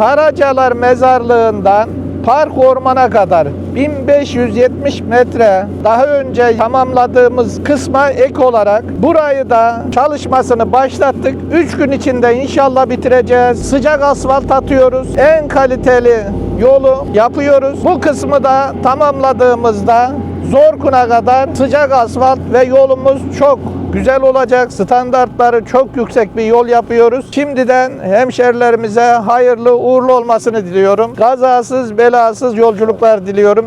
Karacalar Mezarlığı'ndan Park Orman'a kadar 1570 metre daha önce tamamladığımız kısma ek olarak burayı da çalışmasını başlattık. 3 gün içinde inşallah bitireceğiz. Sıcak asfalt atıyoruz. En kaliteli yolu yapıyoruz. Bu kısmı da tamamladığımızda Zorkun'a kadar sıcak asfalt ve yolumuz çok güzel olacak. Standartları çok yüksek bir yol yapıyoruz. Şimdiden hemşerilerimize hayırlı uğurlu olmasını diliyorum. Kazasız belasız yolculuklar diliyorum.